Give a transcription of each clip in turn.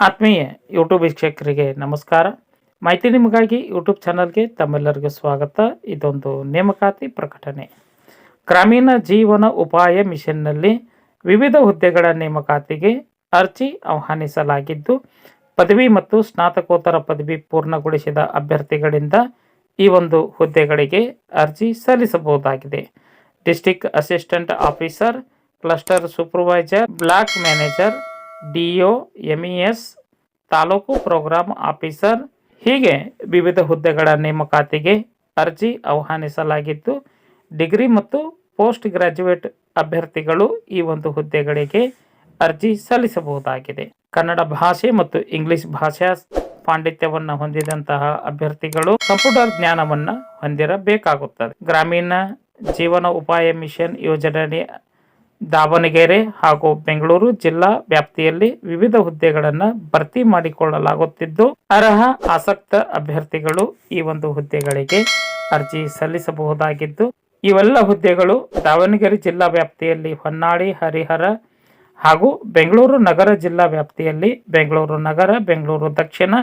ಆತ್ಮೀಯ ಯೂಟ್ಯೂಬ್ ವೀಕ್ಷಕರಿಗೆ ನಮಸ್ಕಾರ. ಮಾಹಿತಿ ನಿಮಗಾಗಿ ಯೂಟ್ಯೂಬ್ ಚಾನಲ್ಗೆ ತಮ್ಮೆಲ್ಲರಿಗೂ ಸ್ವಾಗತ. ಇದೊಂದು ನೇಮಕಾತಿ ಪ್ರಕಟಣೆ. ಗ್ರಾಮೀಣ ಜೀವನ ಉಪಾಯ ಮಿಷನ್ನಲ್ಲಿ ವಿವಿಧ ಹುದ್ದೆಗಳ ನೇಮಕಾತಿಗೆ ಅರ್ಜಿ ಆಹ್ವಾನಿಸಲಾಗಿದ್ದು, ಪದವಿ ಮತ್ತು ಸ್ನಾತಕೋತ್ತರ ಪದವಿ ಪೂರ್ಣಗೊಳಿಸಿದ ಅಭ್ಯರ್ಥಿಗಳಿಂದ ಈ ಒಂದು ಹುದ್ದೆಗಳಿಗೆ ಅರ್ಜಿ ಸಲ್ಲಿಸಬಹುದಾಗಿದೆ. District assistant officer, cluster supervisor, block manager DO, MES, taluk programme officer. ಹೀಗೆ ವಿವಿಧ ಹುದ್ದೆಗಳ ನೇಮಕಾತಿಗೆ ಅರ್ಜಿ ಆಹ್ವಾನಿಸಲಾಗಿದ್ದು ಡಿಗ್ರಿ ಮತ್ತು ಪೋಸ್ಟ್ ಗ್ರಾಜ್ಯುಯೇಟ್ ಅಭ್ಯರ್ಥಿಗಳು ಈ ಒಂದು ಹುದ್ದೆಗಳಿಗೆ ಅರ್ಜಿ ಸಲ್ಲಿಸಬಹುದಾಗಿದೆ. ಕನ್ನಡ ಭಾಷೆ ಮತ್ತು ಇಂಗ್ಲಿಷ್ ಭಾಷಾ ಪಾಂಡಿತ್ಯವನ್ನು ಹೊಂದಿದಂತಹ ಅಭ್ಯರ್ಥಿಗಳು ಕಂಪ್ಯೂಟರ್ ಜ್ಞಾನವನ್ನ ಹೊಂದಿರಬೇಕಾಗುತ್ತದೆ. ಗ್ರಾಮೀಣ ಜೀವನ ಉಪಾಯ ಮಿಷನ್ ಯೋಜನೆ ದಾವಣಗೆರೆ ಹಾಗೂ ಬೆಂಗಳೂರು ಜಿಲ್ಲಾ ವ್ಯಾಪ್ತಿಯಲ್ಲಿ ವಿವಿಧ ಹುದ್ದೆಗಳನ್ನು ಭರ್ತಿ ಮಾಡಿಕೊಳ್ಳಲಾಗುತ್ತಿದ್ದು, ಅರ್ಹ, ಆಸಕ್ತ ಅಭ್ಯರ್ಥಿಗಳು ಈ ಒಂದು ಹುದ್ದೆಗಳಿಗೆ ಅರ್ಜಿ ಸಲ್ಲಿಸಬಹುದಾಗಿದ್ದು, ಇವೆಲ್ಲ ಹುದ್ದೆಗಳು ದಾವಣಗೆರೆ ಜಿಲ್ಲಾ ವ್ಯಾಪ್ತಿಯಲ್ಲಿ ಹೊನ್ನಾಳಿ, ಹರಿಹರ ಹಾಗೂ ಬೆಂಗಳೂರು ನಗರ ಜಿಲ್ಲಾ ವ್ಯಾಪ್ತಿಯಲ್ಲಿ ಬೆಂಗಳೂರು ನಗರ, ಬೆಂಗಳೂರು ದಕ್ಷಿಣ,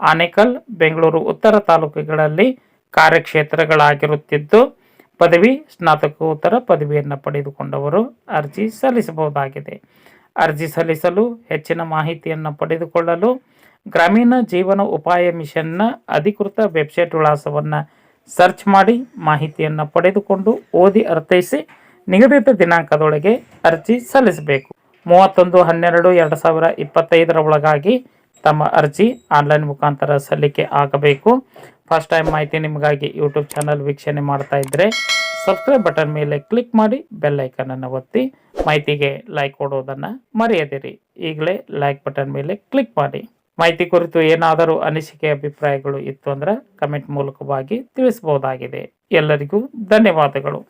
ಆನೇಕಲ್, ಬೆಂಗಳೂರು ಉತ್ತರ ತಾಲೂಕುಗಳಲ್ಲಿ ಕಾರ್ಯಕ್ಷೇತ್ರಗಳಾಗಿರುತ್ತಿದ್ದು ಪದವಿ ಸ್ನಾತಕೋತ್ತರ ಪದವಿಯನ್ನು ಪಡೆದುಕೊಂಡವರು ಅರ್ಜಿ ಸಲ್ಲಿಸಬಹುದಾಗಿದೆ. ಅರ್ಜಿ ಸಲ್ಲಿಸಲು ಹೆಚ್ಚಿನ ಮಾಹಿತಿಯನ್ನು ಪಡೆದುಕೊಳ್ಳಲು ಗ್ರಾಮೀಣ ಜೀವನ ಉಪಾಯ ಮಿಷನ್ನ ಅಧಿಕೃತ ವೆಬ್ಸೈಟ್ ವಿಳಾಸವನ್ನು ಸರ್ಚ್ ಮಾಡಿ ಮಾಹಿತಿಯನ್ನು ಪಡೆದುಕೊಂಡು ಓದಿ ಅರ್ಥೈಸಿ ನಿಗದಿತ ದಿನಾಂಕದೊಳಗೆ ಅರ್ಜಿ ಸಲ್ಲಿಸಬೇಕು. ಮೂವತ್ತೊಂದು ಹನ್ನೆರಡು ಎರಡು ಸಾವಿರ ಇಪ್ಪತ್ತೈದರ ಒಳಗಾಗಿ ತಮ್ಮ ಅರ್ಜಿ ಆನ್ಲೈನ್ ಮುಖಾಂತರ ಸಲ್ಲಿಕೆ ಆಗಬೇಕು. ಫಸ್ಟ್ ಟೈಮ್ ಮಾಹಿತಿ ನಿಮಗಾಗಿ ಯೂಟ್ಯೂಬ್ ಚಾನಲ್ ವೀಕ್ಷಣೆ ಮಾಡ್ತಾ ಇದ್ದರೆ ಸಬ್ಸ್ಕ್ರೈಬ್ ಬಟನ್ ಮೇಲೆ ಕ್ಲಿಕ್ ಮಾಡಿ ಬೆಲ್ ಐಕನನ್ನು ಒತ್ತಿ. ಮಾಹಿತಿಗೆ ಲೈಕ್ ಕೊಡೋದನ್ನು ಮರೆಯದಿರಿ. ಈಗಲೇ ಲೈಕ್ ಬಟನ್ ಮೇಲೆ ಕ್ಲಿಕ್ ಮಾಡಿ. ಮಾಹಿತಿ ಕುರಿತು ಏನಾದರೂ ಅನಿಸಿಕೆ ಅಭಿಪ್ರಾಯಗಳು ಇತ್ತು ಅಂದ್ರೆ ಕಮೆಂಟ್ ಮೂಲಕವಾಗಿ ತಿಳಿಸಬಹುದಾಗಿದೆ. ಎಲ್ಲರಿಗೂ ಧನ್ಯವಾದಗಳು.